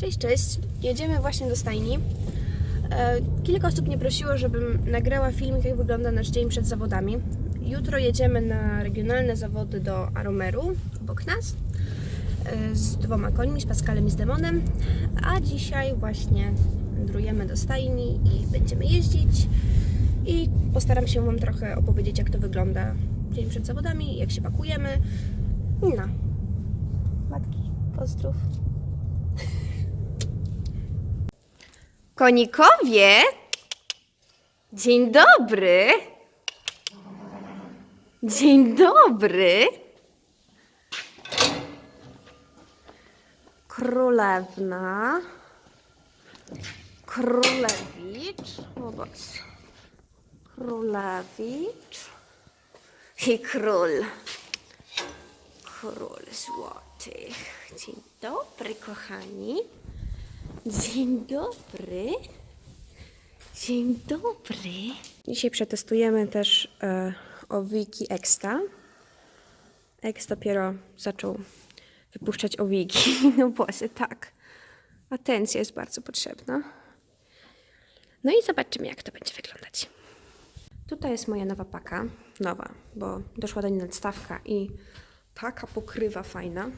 Cześć, cześć. Jedziemy właśnie do stajni. E, Kilka osób mnie prosiło, żebym nagrała filmik, jak wygląda nasz dzień przed zawodami. Jutro jedziemy na regionalne zawody do Aromeru, obok nas, e, z dwoma końmi, z Pascalem i z Demonem. A dzisiaj właśnie wędrujemy do stajni i będziemy jeździć. I postaram się Wam trochę opowiedzieć, jak to wygląda dzień przed zawodami, jak się pakujemy. No. Matki, pozdrów. Konikowie! Dzień dobry! Dzień dobry! Królewna. Królewicz. Wobec. Królewicz. I król. Król złoty. Dzień dobry, kochani. Dzień dobry. Dzień dobry. Dzisiaj przetestujemy też e, owiki Exta. Ex dopiero zaczął wypuszczać owiki. No właśnie, tak. Atencja jest bardzo potrzebna. No i zobaczymy, jak to będzie wyglądać. Tutaj jest moja nowa paka. Nowa, bo doszła do niej nadstawka i taka pokrywa fajna.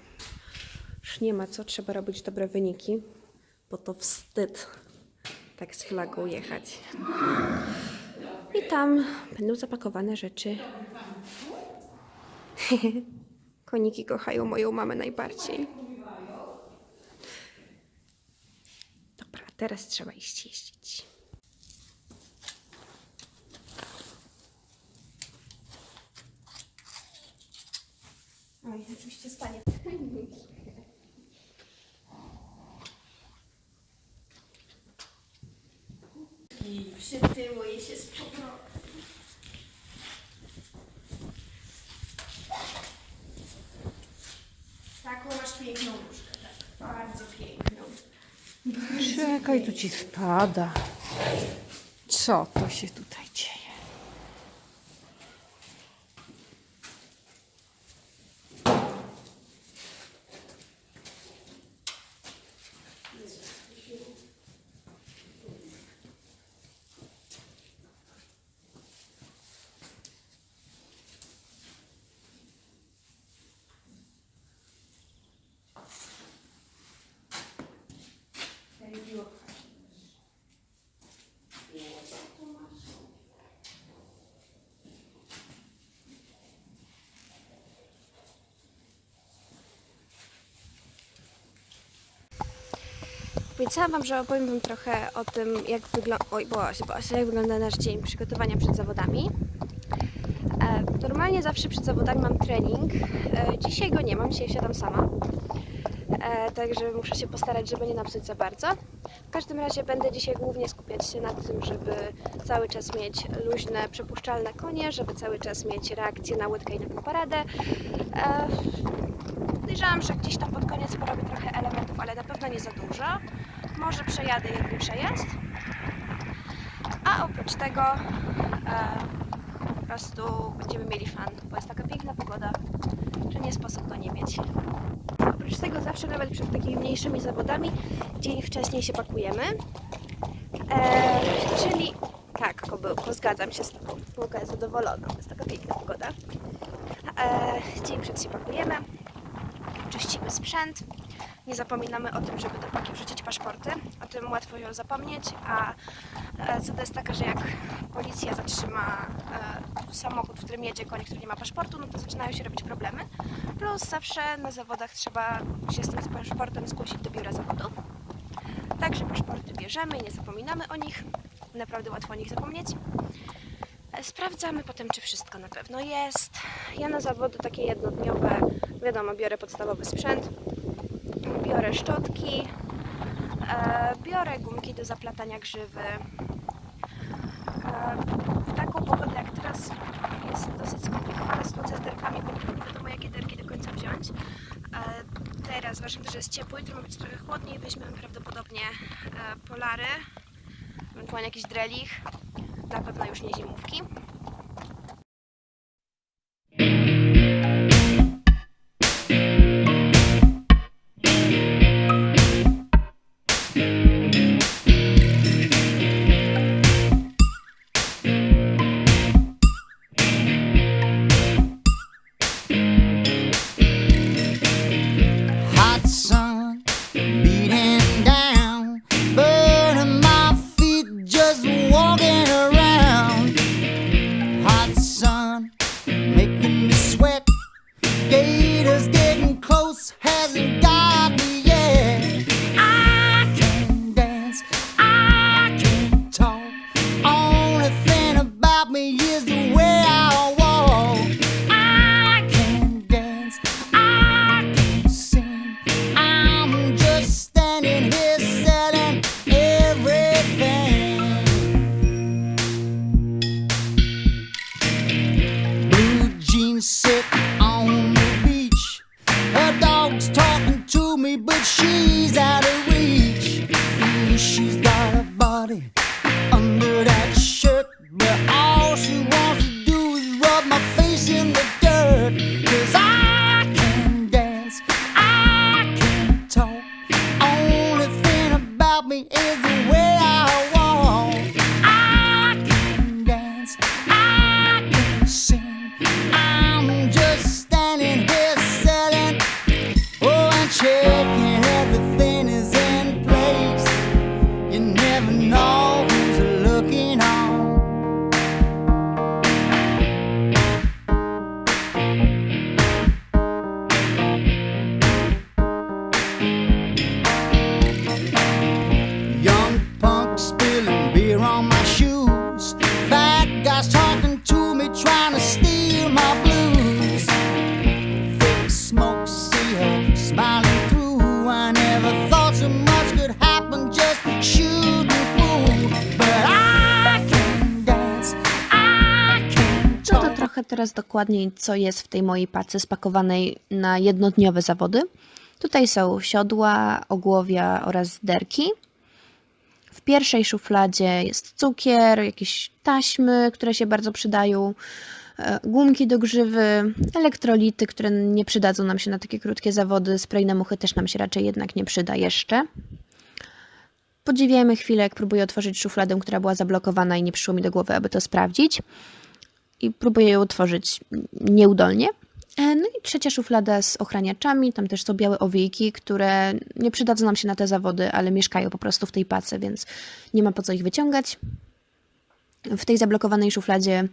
Już nie ma co, trzeba robić dobre wyniki, bo to wstyd tak z Hylago jechać. I tam będą zapakowane rzeczy. Koniki kochają moją mamę najbardziej. Dobra, teraz trzeba iść jeździć. Oj, oczywiście stanie. I jej się z. Taką masz piękną nóżkę, tak. Bardzo piękną. Czekaj, tu ci spada. Co to się tutaj Obiecałam Wam, że opowiem Wam trochę o tym, jak wygląda. Oj, bała się, bała się, jak wygląda nasz dzień przygotowania przed zawodami. E, normalnie zawsze przed zawodami mam trening. E, dzisiaj go nie mam, dzisiaj siadam sama. E, także muszę się postarać, żeby nie napsuć za bardzo. W każdym razie będę dzisiaj głównie skupiać się na tym, żeby cały czas mieć luźne, przepuszczalne konie, żeby cały czas mieć reakcję na łydkę i na półparadę. E, Podejrzewam, że gdzieś tam pod koniec porobię trochę elementów, ale na pewno nie za dużo. Może przejadę jeden przejazd. A oprócz tego e, po prostu będziemy mieli fan, bo jest taka piękna pogoda, że nie sposób go nie mieć. Oprócz tego zawsze nawet przed takimi mniejszymi zawodami dzień wcześniej się pakujemy. E, czyli tak, Kobyłko, zgadzam się z Tobą. Kobyłka jest zadowolona, jest taka piękna pogoda. E, dzień przed się pakujemy czyścimy sprzęt. Nie zapominamy o tym, żeby do paki wrzucić paszporty. O tym łatwo ją zapomnieć, a e, zasada jest taka, że jak policja zatrzyma e, samochód, w którym jedzie koń, który nie ma paszportu, no to zaczynają się robić problemy. Plus zawsze na zawodach trzeba się z tym paszportem zgłosić do biura zawodów. Także paszporty bierzemy nie zapominamy o nich. Naprawdę łatwo o nich zapomnieć. E, Sprawdzamy potem, czy wszystko na pewno jest. Ja na zawody takie jednodniowe, wiadomo, biorę podstawowy sprzęt, biorę szczotki, e, biorę gumki do zaplatania grzywy. E, w taką pogodę jak teraz jest dosyć skomplikowana sytuacja z derkami, bo nie wiadomo jakie derki do końca wziąć. E, teraz, ważne, że jest ciepło, jutro ma być trochę chłodniej, weźmiemy prawdopodobnie polary, ewentualnie jakiś drelich, na pewno już nie zimówki. Teraz dokładniej, co jest w tej mojej pacy spakowanej na jednodniowe zawody. Tutaj są siodła, ogłowia oraz derki. W pierwszej szufladzie jest cukier, jakieś taśmy, które się bardzo przydają, e, gumki do grzywy, elektrolity, które nie przydadzą nam się na takie krótkie zawody. Spray na muchy też nam się raczej jednak nie przyda jeszcze. Podziwiajmy chwilę, jak próbuję otworzyć szufladę, która była zablokowana i nie przyszło mi do głowy, aby to sprawdzić. I próbuję ją otworzyć nieudolnie. E, No i trzecia szuflada z ochraniaczami. Tam też są białe owiejki, które nie przydadzą nam się na te zawody, ale mieszkają po prostu w tej pace, więc nie ma po co ich wyciągać. W tej zablokowanej szufladzie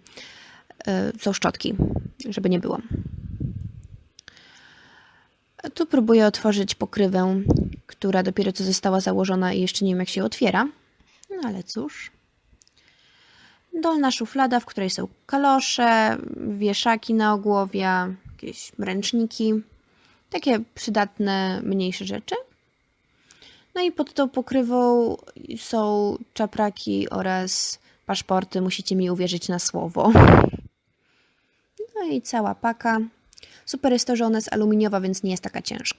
e, są szczotki, żeby nie było. Tu próbuję otworzyć pokrywę, która dopiero co została założona i jeszcze nie wiem jak się otwiera. No ale cóż. Dolna szuflada, w której są kalosze, wieszaki na ogłowia, jakieś ręczniki, takie przydatne, mniejsze rzeczy. No i pod tą pokrywą są czapraki oraz paszporty. Musicie mi uwierzyć na słowo. No i cała paka. Super jest to, że ona jest aluminiowa, więc nie jest taka ciężka.